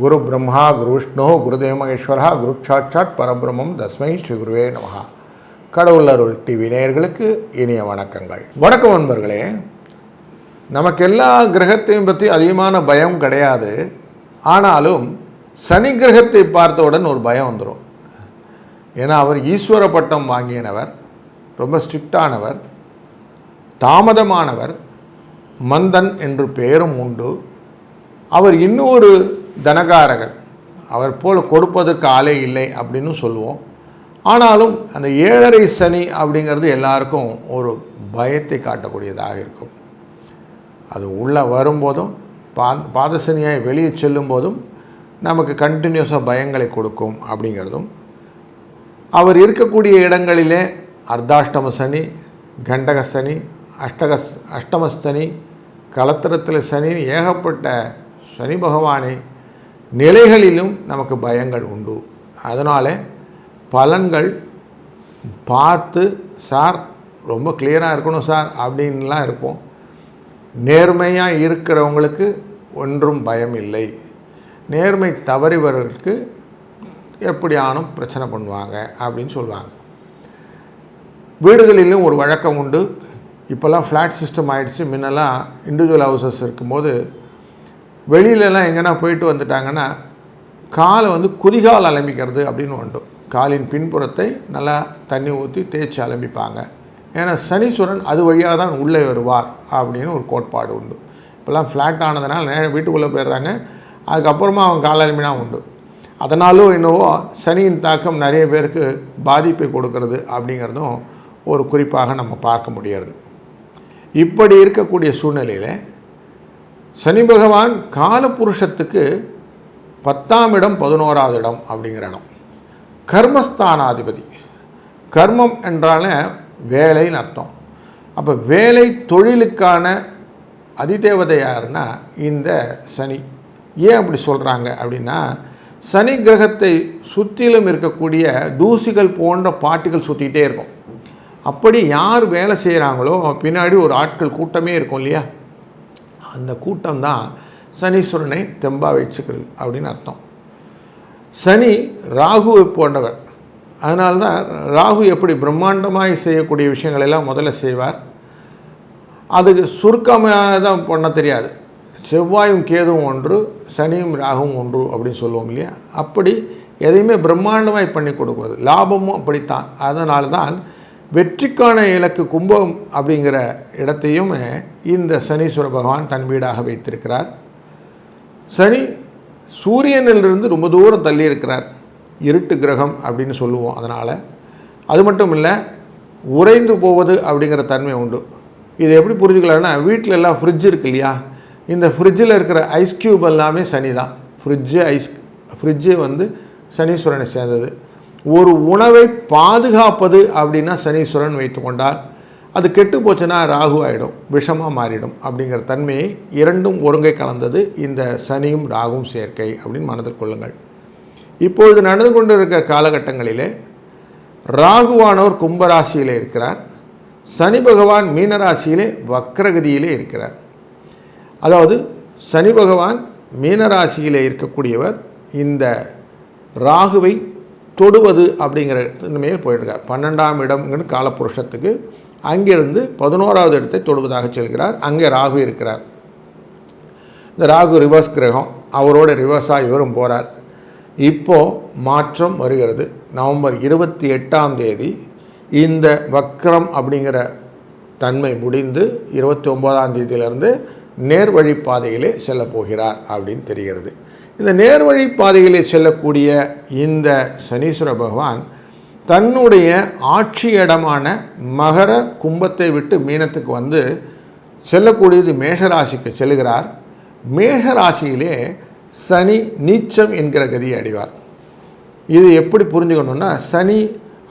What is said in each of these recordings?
குரு பிரம்மா குரு விஷ்ணு குருதேவ மகேஸ்வரா குரு சாட்சாத் பரபிரம்மம் தஸ்மை ஸ்ரீ குருவே நமகா கடவுள் அருள் டிவி நேயர்களுக்கு இனிய வணக்கங்கள். வணக்கம் நண்பர்களே. நமக்கு எல்லா கிரகத்தையும் பற்றி அதிகமான பயம் கிடையாது. ஆனாலும் சனி கிரகத்தை பார்த்தவுடன் ஒரு பயம் வந்துடும் ஏன்னா அவர் ஈஸ்வர பட்டம் வாங்கியனவர் ரொம்ப ஸ்ட்ரிக்டானவர் தாமதமானவர் மந்தன் என்று பெயரும் உண்டு. அவர் இன்னொரு தனகாரகர். அவர் போல் கொடுப்பதற்கு ஆளே இல்லை அப்படின்னு சொல்லுவோம். ஆனாலும் அந்த ஏழரை சனி அப்படிங்கிறது எல்லாருக்கும் ஒரு பயத்தை காட்டக்கூடியதாக இருக்கும். அது உள்ளே வரும்போதும் பா பாதசனியாக வெளியே செல்லும் போதும் நமக்கு கண்டினியூஸாக பயங்களை கொடுக்கும் அப்படிங்கிறதும். அவர் இருக்கக்கூடிய இடங்களிலே அர்த்தாஷ்டம சனி கண்டக சனி அஷ்டக அஷ்டமஸ்தனி கலத்திரத்தில் சனி ஏகப்பட்ட சனி பகவானை நிலைகளிலும் நமக்கு பயங்கள் உண்டு. அதனால் பலன்கள் பார்த்து சார் ரொம்ப கிளியராக இருக்கணும் சார் அப்படின்லாம் இருப்போம். நேர்மையாக இருக்கிறவங்களுக்கு ஒன்றும் பயம் இல்லை. நேர்மை தவறிவர்களுக்கு எப்படியானும் பிரச்சனை பண்ணுவாங்க அப்படின்னு சொல்லுவாங்க. வீடுகளிலும் ஒரு வழக்கம் உண்டு. இப்போல்லாம் ஃப்ளாட் சிஸ்டம் ஆகிடுச்சு முன்னெல்லாம் இண்டிவிஜுவல் ஹவுசஸ் இருக்கும்போது வெளியிலலாம் எங்கன்னா போயிட்டு வந்துட்டாங்கன்னா காலை வந்து குதிகால் அலம்பிக்கிறது அப்படின்னு உண்டு. காலின் பின்புறத்தை நல்லா தண்ணி ஊற்றி தேய்ச்சி அலம்பிப்பாங்க. ஏன்னா சனீஸ்வரன் அது வழியாக தான் உள்ளே வருவார் அப்படின்னு ஒரு கோட்பாடு உண்டு. இப்போல்லாம் ஃப்ளாட் ஆனதுனால நேரம் வீட்டுக்குள்ளே போயிடுறாங்க. அதுக்கப்புறமா அவன் கால் அலம்பினா உண்டு. அதனாலும் என்னவோ சனியின் தாக்கம் நிறைய பேருக்கு பாதிப்பை கொடுக்கறது அப்படிங்கிறதும் ஒரு குறிப்பாக நம்ம பார்க்க முடியாது இப்படி இருக்கக்கூடிய சூழ்நிலையில் சனி பகவான் காலபுருஷத்துக்கு பத்தாம் இடம் பதினோராவது இடம் அப்படிங்கிற இடம். கர்மஸ்தானாதிபதி. கர்மம் என்றாலே வேலைன்னு அர்த்தம். அப்போ வேலை தொழிலுக்கான அதிதேவதை யாருன்னா இந்த சனி. ஏன் அப்படி சொல்கிறாங்க அப்படின்னா சனி கிரகத்தை சுற்றிலும் இருக்கக்கூடிய தூசிகள் போன்ற பாட்டுகள் சுற்றிக்கிட்டே இருக்கும். அப்படி யார் வேலை செய்கிறாங்களோ பின்னாடி ஒரு ஆட்கள் கூட்டமே இருக்கும் இல்லையா? அந்த கூட்டம் தான் சனீஸ்வரனை தெம்பாக வச்சுக்கிறது அப்படின்னு அர்த்தம். சனி ராகுவை போன்றவர். அதனால்தான் ராகு எப்படி பிரம்மாண்டமாக செய்யக்கூடிய விஷயங்கள் எல்லாம் முதல்ல செய்வார். அதுக்கு சுருக்கமாக தான் பண்ண தெரியாது. செவ்வாயும் கேதுவும் ஒன்று சனியும் ராகுவும் ஒன்று அப்படின்னு சொல்லுவோம் இல்லையா? அப்படி எதையுமே பிரம்மாண்டமாய் பண்ணி கொடுக்குவது லாபமும் அப்படித்தான். அதனால தான் வெற்றிக்கான இலக்கு கும்பம் அப்படிங்கிற இடத்தையும் இந்த சனீஸ்வர பகவான் தன் வீடாக வைத்திருக்கிறார். சனி சூரியனிலிருந்து ரொம்ப தூரம் தள்ளி இருக்கிறார். இருட்டு கிரகம் அப்படின்னு சொல்லுவோம் அதனால். அது மட்டும் இல்லை உறைந்து போவது அப்படிங்கிற தன்மை உண்டு. இது எப்படி புரிஞ்சுக்கலாம்னா வீட்டில் எல்லாம் ஃப்ரிட்ஜ் இருக்கு இல்லையா? இந்த ஃப்ரிட்ஜில் இருக்கிற ஐஸ் க்யூப் எல்லாமே சனி தான் ஃப்ரிட்ஜு ஐஸ் ஃப்ரிட்ஜு வந்து சனீஸ்வரனை சேர்ந்தது. ஒரு உணவை பாதுகாப்பது அப்படின்னா சனீஸ்வரன் வைத்து கொண்டால் அது கெட்டு போச்சுன்னா ராகு ஆகிடும் விஷமாக மாறிடும் அப்படிங்கிற தன்மையை இரண்டும் ஒருங்கை கலந்தது இந்த சனியும் ராகும் சேர்க்கை அப்படின்னு மனதில் கொள்ளுங்கள். இப்பொழுது நடந்து கொண்டு இருக்கிற காலகட்டங்களிலே ராகுவானவர் கும்பராசியிலே இருக்கிறார். சனி பகவான் மீனராசியிலே வக்ரகதியிலே இருக்கிறார். அதாவது சனி பகவான் மீனராசியிலே இருக்கக்கூடியவர் இந்த ராகுவை தொடுவது அப்படிங்கிற தன்மையில் போயிட்டுருக்கார். பன்னெண்டாம் இடம்னு காலப்புருஷத்துக்கு அங்கிருந்து பதினோராவது இடத்தை தொடுவதாக செல்கிறார். அங்கே ராகு இருக்கிறார். இந்த ராகு ரிவர்ஸ் கிரகம் அவரோட ரிவர்ஸாக இவரும் போகிறார் இப்போது மாற்றம் வருகிறது. நவம்பர் இருபத்தி எட்டாம் தேதி இந்த வக்ரம் அப்படிங்கிற தன்மை முடிந்து இருபத்தி ஒம்போதாம் தேதியிலிருந்து நேர்வழி பாதையிலே செல்ல போகிறார் அப்படின்னு தெரிகிறது. இந்த நேர்வழி பாதைகளை செல்லக்கூடிய இந்த சனீஸ்வர பகவான் தன்னுடைய ஆட்சி இடமான மகர கும்பத்தை விட்டு மீனத்துக்கு வந்து செல்லக்கூடியது மேஷராசிக்கு செல்கிறார். மேஷராசியிலே சனி நீச்சம் என்கிற கதியை அடைவார். இது எப்படி புரிஞ்சுக்கணுன்னா சனி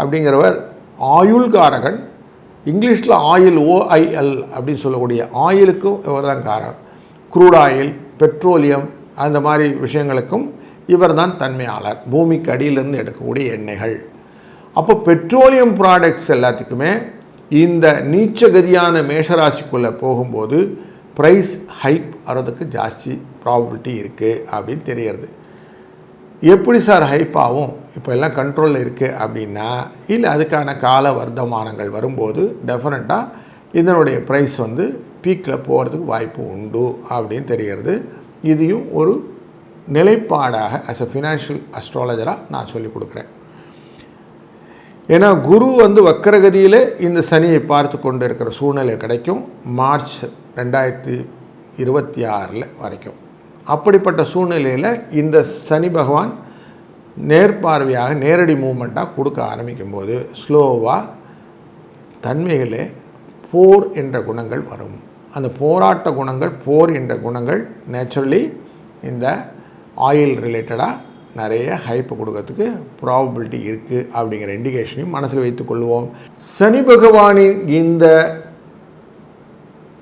அப்படிங்கிறவர் ஆயுள்காரகன். இங்கிலீஷில் ஆயில் ஓஐஎல் அப்படின்னு சொல்லக்கூடிய ஆயிலுக்கும் இவர் தான் காரணம். க்ரூட் ஆயில் பெட்ரோலியம் அந்த மாதிரி விஷயங்களுக்கும் இவர் தான் தன்மையாளர். பூமிக்கு அடியிலிருந்து எடுக்கக்கூடிய எண்ணெய்கள். அப்போ பெட்ரோலியம் ப்ராடக்ட்ஸ் எல்லாத்துக்குமே இந்த நீச்சகதியான மேஷராசிக்குள்ளே போகும்போது ப்ரைஸ் ஹைப் வர்றதுக்கு ஜாஸ்தி ப்ராபபிலிட்டி இருக்குது அப்படின்னு தெரியறது. எப்படி சார் ஹைப் ஆகும்? இப்போ எல்லாம் கண்ட்ரோலில் இருக்குது அப்படின்னா இல்லை அதுக்கான கால வர்த்தமானங்கள் வரும்போது டெஃபினட்டாக இதனுடைய ப்ரைஸ் வந்து பீக்கில் போகிறதுக்கு வாய்ப்பு உண்டு அப்படின்னு தெரிகிறது இதையும் ஒரு நிலைப்பாடாக அஸ் அ ஃபினான்ஷியல் அஸ்ட்ராலஜராக நான் சொல்லிக் கொடுக்குறேன். ஏன்னா குரு வந்து வக்கரகதியில் இந்த சனியை பார்த்து கொண்டு இருக்கிற சூழ்நிலை கிடைக்கும். மார்ச் ரெண்டாயிரத்தி இருபத்தி ஆறில் வரைக்கும். அப்படிப்பட்ட சூழ்நிலையில் இந்த சனி பகவான் நேர்பார்வையாக நேரடி மூமெண்ட்டாக கொடுக்க ஆரம்பிக்கும்போது ஸ்லோவாக தன்மைகளே போர் என்ற குணங்கள் வரும். அந்த போராட்ட குணங்கள் போர் என்ற குணங்கள் நேச்சுரலி இந்த ஆயில் ரிலேட்டடாக நிறைய ஹைப்பு கொடுக்கறதுக்கு ப்ராபபிலிட்டி இருக்குது அப்படிங்கிற இண்டிகேஷனையும் மனசில் வைத்துக்கொள்வோம் சனி பகவானின் இந்த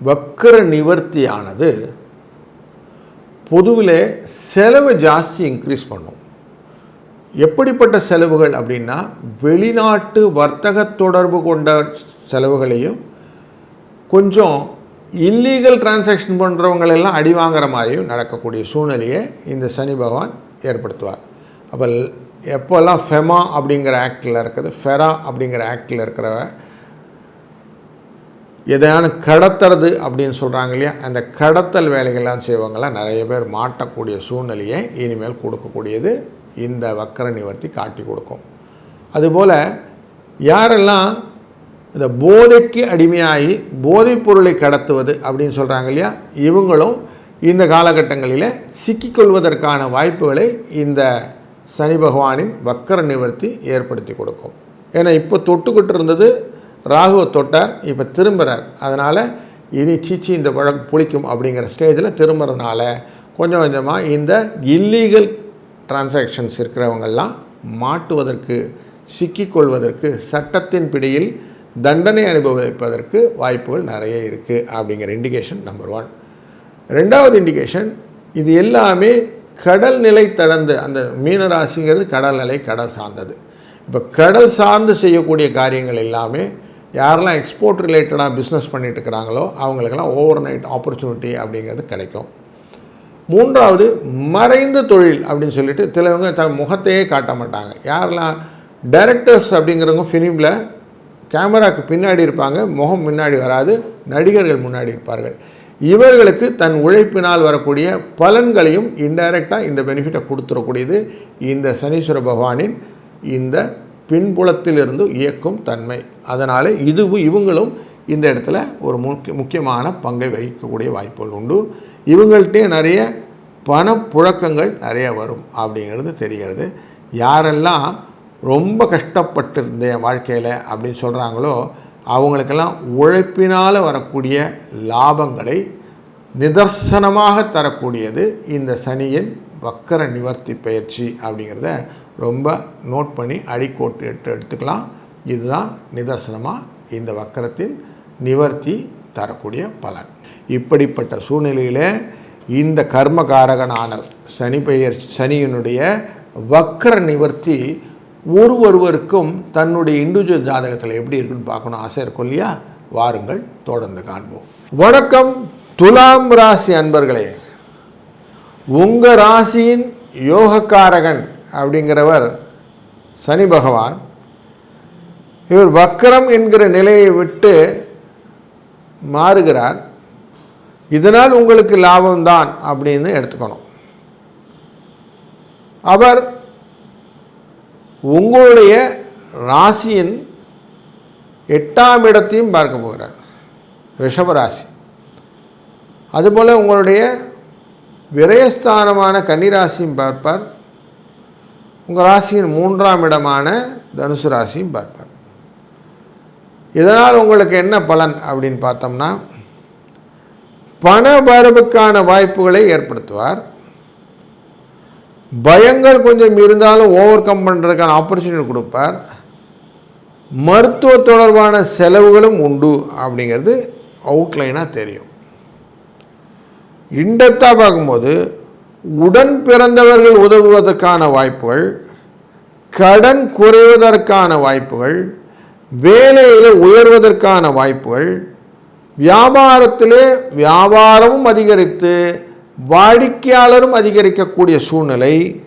வக்கர நிவர்த்தியானது பொதுவில் செலவு ஜாஸ்தி இன்க்ரீஸ் பண்ணும். எப்படிப்பட்ட செலவுகள் அப்படின்னா வெளிநாட்டு வர்த்தக தொடர்பு கொண்ட செலவுகளையும் கொஞ்சம் இல்லீகல் டிரான்சாக்ஷன் பண்ணுறவங்களெல்லாம் அடி வாங்குற மாதிரியும் நடக்கக்கூடிய சூழ்நிலையை இந்த சனி பகவான் ஏற்படுத்துவார். அப்போ எப்போல்லாம் ஃபெமா அப்படிங்கிற ஆக்டில் இருக்குது ஃபெரா அப்படிங்கிற ஆக்டில் இருக்கிற எதையான கடத்துறது அப்படின்னு சொல்கிறாங்க இல்லையா? அந்த கடத்தல் வேலைகள்லாம் செய்வங்கள்லாம் நிறைய பேர் மாட்டக்கூடிய சூழ்நிலையை இனிமேல் கொடுக்கக்கூடியது இந்த வக்கர நிவர்த்தி காட்டி கொடுக்கும். அதுபோல் யாரெல்லாம் இந்த போதைக்கு அடிமையாகி போதைப் பொருளை கடத்துவது அப்படின்னு சொல்கிறாங்க இல்லையா? இவங்களும் இந்த காலகட்டங்களில் சிக்கிக்கொள்வதற்கான வாய்ப்புகளை இந்த சனி பகவானின் வக்கர நிவர்த்தி ஏற்படுத்தி கொடுக்கும். ஏன்னா இப்போ தொட்டுக்கிட்டு இருந்தது ராகுவை தொட்டார் இப்போ திரும்புகிறார் அதனால் இனி சீச்சி இந்த வழக்கு புளிக்கும் அப்படிங்கிற ஸ்டேஜில் திரும்புறதுனால கொஞ்சம் கொஞ்சமாக இந்த இல்லீகல் டிரான்சாக்ஷன்ஸ் இருக்கிறவங்கெல்லாம் மாட்டுவதற்கு சிக்கிக்கொள்வதற்கு சட்டத்தின் பிடியில் தண்டனை அனுபவிப்பதற்கு வாய்ப்புகள் நிறைய இருக்குது அப்படிங்கிற இண்டிகேஷன் நம்பர் ஒன் ரெண்டாவது இண்டிகேஷன் இது எல்லாமே கடல் நிலை தடந்து அந்த மீனராசிங்கிறது கடல் நிலை கடல் சார்ந்தது. இப்போ கடல் சார்ந்து செய்யக்கூடிய காரியங்கள் எல்லாமே யாரெல்லாம் எக்ஸ்போர்ட் ரிலேட்டடாக பிஸ்னஸ் பண்ணிட்டு இருக்கிறாங்களோ அவங்களுக்கெல்லாம் ஓவர் நைட் ஆப்பர்ச்சுனிட்டி அப்படிங்கிறது கிடைக்கும். மூன்றாவது மறைந்த தொழில் அப்படின்னு சொல்லிட்டு சிலவங்க த முகத்தையே காட்ட மாட்டாங்க. யாரெல்லாம் டைரக்டர்ஸ் அப்படிங்கிறவங்க ஃபிலிமில் கேமராக்கு பின்னாடி இருப்பாங்க முகம் முன்னாடி வராது நடிகர்கள் முன்னாடி இருப்பார்கள். இவர்களுக்கு தன் உழைப்பினால் வரக்கூடிய பலன்களையும் இன்டைரக்டாக இந்த பெனிஃபிட்டை கொடுத்துடக்கூடியது இந்த சனீஸ்வர பகவானின் இந்த பின்புலத்திலிருந்து இயக்கும் தன்மை. அதனால் இதுவும் இவங்களும் இந்த இடத்துல ஒரு முக்கிய முக்கியமான பங்கை வகிக்கக்கூடிய வாய்ப்புகள் உண்டு. இவங்கள்ட்டே நிறைய பணப்புழக்கங்கள் நிறைய வரும் அப்படிங்கிறது தெரிகிறது. யாரெல்லாம் ரொம்ப கஷ்டப்பட்டு என் வாழ்க்கையில் அப்படின்னு சொல்கிறாங்களோ அவங்களுக்கெல்லாம் உழைப்பினால் வரக்கூடிய லாபங்களை நிதர்சனமாக தரக்கூடியது இந்த சனியின் வக்கர நிவர்த்தி பயிற்சி அப்படிங்கிறத ரொம்ப நோட் பண்ணி அடிக்கோட்டு எடுத்து எடுத்துக்கலாம். இதுதான் நிதர்சனமாக இந்த வக்கரத்தின் நிவர்த்தி தரக்கூடிய பலன். இப்படிப்பட்ட சூழ்நிலையில் இந்த கர்மகாரகனான சனி பெயர் சனியினுடைய வக்கர நிவர்த்தி ஒரு ஒருவருக்கும் தன்னுடைய இண்டிவிஜுவல் ஜாதகத்தில் எப்படி இருக்குன்னு பார்க்கணும். ஆசை இருக்கும் இல்லையா? வாருங்கள் தொடர்ந்து காண்போம். வணக்கம் துலாம் ராசி அன்பர்களே. உங்கள் ராசியின் யோகக்காரகன் அப்படிங்கிறவர் சனி பகவான். இவர் வக்கரம் என்கிற நிலையை விட்டு மாறுகிறார். இதனால் உங்களுக்கு லாபம்தான் அப்படின்னு எடுத்துக்கணும். அவர் உங்களுடைய ராசியின் எட்டாம் இடத்தையும் பார்க்க போகிறார். ரிஷபராசி. அதுபோல் உங்களுடைய விரயஸ்தானமான கன்னிராசியும் பார்ப்பார். உங்கள் ராசியின் மூன்றாம் இடமான தனுசு ராசியும் பார்ப்பார். இதனால் உங்களுக்கு என்ன பலன் அப்படின்னு பார்த்தோம்னா பண வரவுக்கான வாய்ப்புகளை ஏற்படுத்துவார். பயங்கள் கொஞ்சம் இருந்தாலும் ஓவர் கம் பண்ணுறதுக்கான ஆப்பர்ச்சுனிட்டி கொடுப்பார். மருத்துவ தொடர்பான செலவுகளும் உண்டு அப்படிங்கிறது அவுட்லைனாக தெரியும். இன்டெப்த்தாக பார்க்கும்போது உடன் பிறந்தவர்கள் உதவுவதற்கான வாய்ப்புகள் கடன் குறைவதற்கான வாய்ப்புகள் வேலையில் உயர்வதற்கான வாய்ப்புகள் வியாபாரத்திலே வியாபாரமும் அதிகரித்து வாடிக்கையாளரும் அதிகரிக்கக்கூடிய சூழ்நிலை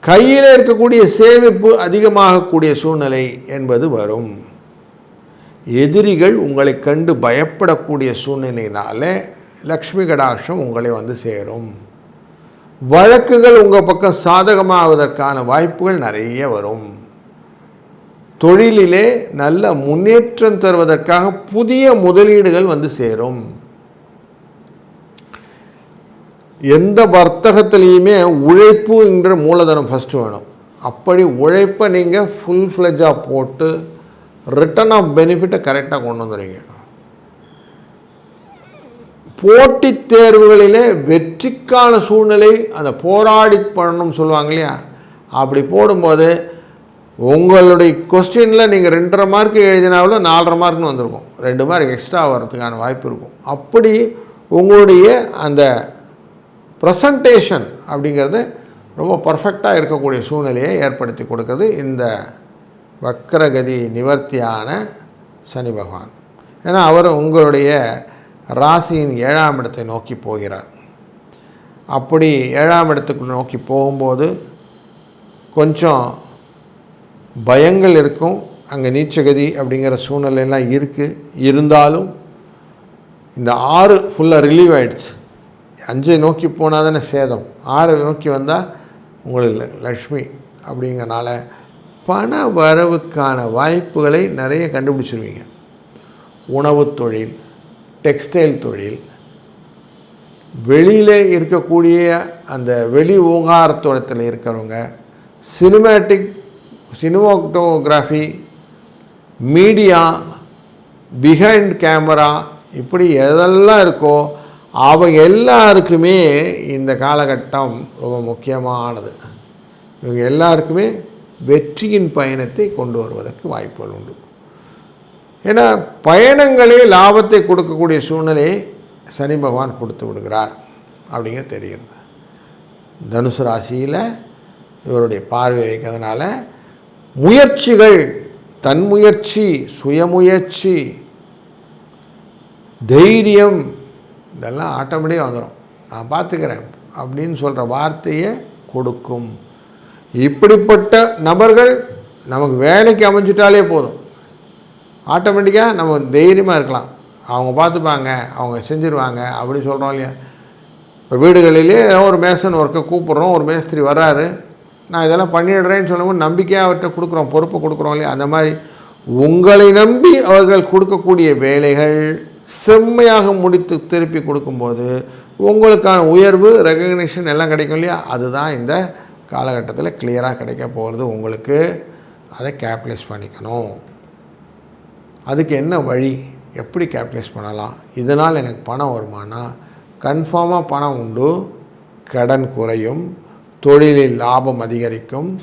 கையில் இருக்கக்கூடிய சேமிப்பு அதிகமாகக்கூடிய சூழ்நிலை என்பது வரும். எதிரிகள் உங்களை கண்டு பயப்படக்கூடிய சூழ்நிலையினால லக்ஷ்மி கடாட்சம் உங்களை வந்து சேரும். வழக்குகள் உங்கள் பக்கம் சாதகமாவதற்கான வாய்ப்புகள் நிறைய வரும். தொழிலிலே நல்ல முன்னேற்றம் தருவதற்காக புதிய முதலீடுகள் வந்து சேரும். எந்த வர்த்தகத்திலையுமே உழைப்புங்கிற மூலதனம் ஃபஸ்ட்டு வேணும். அப்படி உழைப்பை நீங்கள் ஃபுல் ஃப்ளெஜாக போட்டு ரிட்டர்ன் ஆஃப் பெனிஃபிட்டை கரெக்டாக கொண்டு வந்துடுவீங்க போட்டித் தேர்வுகளிலே வெற்றிக்கான சூழ்நிலை அந்த போராடி பண்ணணும்னு சொல்லுவாங்க இல்லையா? அப்படி போடும்போது உங்களுடைய கொஸ்டினில் நீங்கள் ரெண்டரை மார்க் எழுதினாவில் நாலரை மார்க்னு வந்திருக்கும். ரெண்டு மார்க் எக்ஸ்ட்ரா வர்றதுக்கான வாய்ப்பு இருக்கும். அப்படி உங்களுடைய அந்த ப்ரெசன்டேஷன் அப்படிங்கிறது ரொம்ப பர்ஃபெக்டாக இருக்கக்கூடிய சூழ்நிலையை ஏற்படுத்தி கொடுக்குறது இந்த வக்கரகதி நிவர்த்தியான சனி பகவான். ஏன்னா அவர் உங்களுடைய ராசியின் ஏழாம் இடத்தை நோக்கி போகிறார். அப்படி ஏழாம் இடத்துக்கு நோக்கி போகும்போது கொஞ்சம் பயங்கள் இருக்கும். அங்கே நீச்சகதி அப்படிங்கிற சூழ்நிலையெல்லாம் இருக்குது இருந்தாலும் இந்த ஆறு ஃபுல்லாக ரிலீவ் ஆகிடுச்சு அஞ்சை நோக்கி போனால் தானே சேதம். ஆறை நோக்கி வந்தால் உங்களுக்கு லக்ஷ்மி அப்படிங்கிறனால பண வரவுக்கான வாய்ப்புகளை நிறைய கண்டுபிடிச்சிருவீங்க. உணவுத் தொழில் டெக்ஸ்டைல் தொழில் வெளியில் இருக்கக்கூடிய அந்த வெளி விவகாரத்தோடத்தில் இருக்கிறவங்க cinematic cinematography media behind camera இப்படி எதெல்லாம் இருக்கோ அவங்க எல்லாருக்குமே இந்த காலகட்டம் ரொம்ப முக்கியமானது. இவங்க எல்லாருக்குமே வெற்றியின் பயணத்தை கொண்டு வருவதற்கு வாய்ப்புகள் உண்டு. ஏன்னா பயணங்களே லாபத்தை கொடுக்கக்கூடிய சூழ்நிலையை சனி பகவான் கொடுத்து விடுகிறார் அப்படிங்க தெரிகிறது. தனுசு ராசியில் இவருடைய பார்வை வைக்கிறதுனால முயற்சிகள் தன்முயற்சி சுயமுயற்சி தைரியம் இதெல்லாம் ஆட்டோமேட்டிக்காக வந்துடும் நான் பார்த்துக்கிறேன் அப்படின்னு சொல்கிற வார்த்தையை கொடுக்கும். இப்படிப்பட்ட நபர்கள் நமக்கு வேலைக்கு அமைஞ்சிட்டாலே போதும். ஆட்டோமேட்டிக்காக நம்ம தைரியமாக இருக்கலாம். அவங்க பார்த்துப்பாங்க அவங்க செஞ்சுருவாங்க அப்படி சொல்கிறோம் இல்லையா? இப்போ வீடுகளிலே ஒரு மேசன் ஒர்க்கை கூப்பிட்றோம் ஒரு மேஸ்திரி வர்றாரு. நான் இதெல்லாம் பண்ணிடுறேன்னு சொல்லும்போது நம்பிக்கையாக அவர்கிட்ட கொடுக்குறோம் பொறுப்பை கொடுக்குறோம் இல்லையா? அந்த மாதிரி உங்களை நம்பி அவர்கள் கொடுக்கக்கூடிய வேலைகள் செம்மையாக முடித்து திருப்பி கொடுக்கும்போது உங்களுக்கான உயர்வு ரெகக்னிஷன் எல்லாம் கிடைக்கும் இல்லையா? அதுதான் இந்த காலகட்டத்தில் கிளியராக கிடைக்க போகிறது உங்களுக்கு அதை கேப்டலைஸ் பண்ணிக்கணும். அதுக்கு என்ன வழி? எப்படி கேப்டலைஸ் பண்ணலாம்? இதனால் எனக்கு பணம் வருமானா? கன்ஃபார்மாக பணம் உண்டு. கடன் குறையும். தொழிலில் லாபம் அதிகரிக்கும்.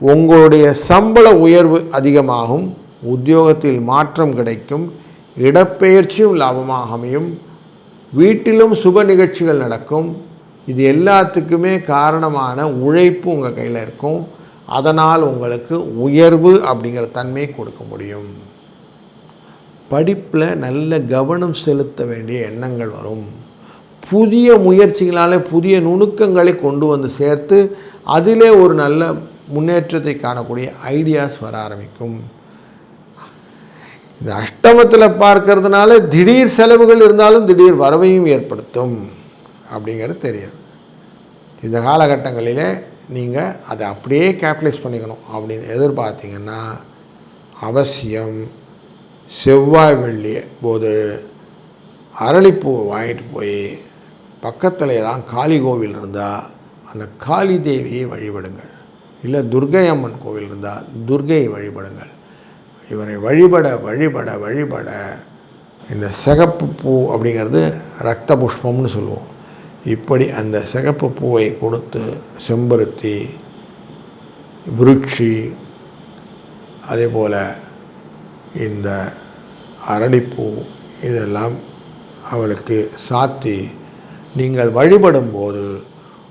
உங்களுடைய சம்பள உயர்வு அதிகமாகும். உத்தியோகத்தில் மாற்றம் கிடைக்கும். இடப்பெயர்ச்சியும் லாபமாக அமையும் வீட்டிலும் சுப நிகழ்ச்சிகள் நடக்கும். இது எல்லாத்துக்குமே காரணமான உழைப்பு உங்கள் கையில் இருக்கும். அதனால் உங்களுக்கு உயர்வு அப்படிங்கிற தன்மையை கொடுக்க முடியும். படிப்பில் நல்ல கவனம் செலுத்த வேண்டிய எண்ணங்கள் வரும். புதிய முயற்சிகளால் புதிய நுணுக்கங்களை கொண்டு வந்து சேர்த்து அதிலே ஒரு நல்ல முன்னேற்றத்தை காணக்கூடிய ஐடியாஸ் வர ஆரம்பிக்கும். இந்த அஷ்டமத்தில் பார்க்கறதுனால திடீர் செலவுகள் இருந்தாலும் திடீர் வரவையும் ஏற்படுத்தும் அப்படிங்கிறது தெரியாது. இந்த காலகட்டங்களில் நீங்கள் அதை அப்படியே கேபிட்டலைஸ் பண்ணிக்கணும் அப்படின்னு எதிர்பார்த்தீங்கன்னா அவசியம் செவ்வாய் வெள்ளி போது அரளிப்பூவை வாங்கிட்டு போய் பக்கத்தில் தான் காளி கோவில் இருந்தால் அந்த காளி தேவியை வழிபடுங்கள். இல்லை துர்கை அம்மன் கோவில் இருந்தால் துர்கையை வழிபடுங்கள். இவரை வழிபட வழிபட வழிபட இந்த சிகப்பு பூ அப்படிங்கிறது ரத்த புஷ்பம்னு சொல்லுவோம். இப்படி அந்த சிகப்பு பூவை கொடுத்து செம்பருத்தி விருட்சி அதே போல் இந்த அரளிப்பூ இதெல்லாம் அவளுக்கு சாத்தி நீங்கள் வழிபடும்போது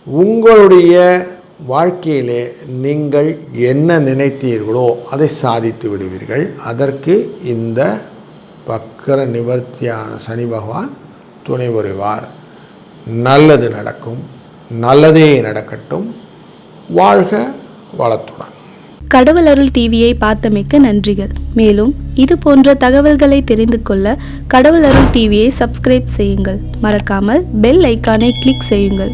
உங்களுடைய வாழ்க்கையிலே நீங்கள் என்ன நினைத்தீர்களோ அதை சாதித்து விடுவீர்கள். அதற்கு இந்த பக்கர நிவர்த்தியான சனி பகவான் துணை புரிவார். நல்லது நடக்கும் நல்லதே நடக்கட்டும். வாழ்க வளத்துடன். கடவுள் அருள் டிவியை பார்த்தமைக்க நன்றிகள். மேலும் இது போன்ற தகவல்களை தெரிந்து கொள்ள கடவுள் அருள் டிவியை சப்ஸ்கிரைப் செய்யுங்கள். மறக்காமல் பெல் ஐக்கானை கிளிக் செய்யுங்கள்.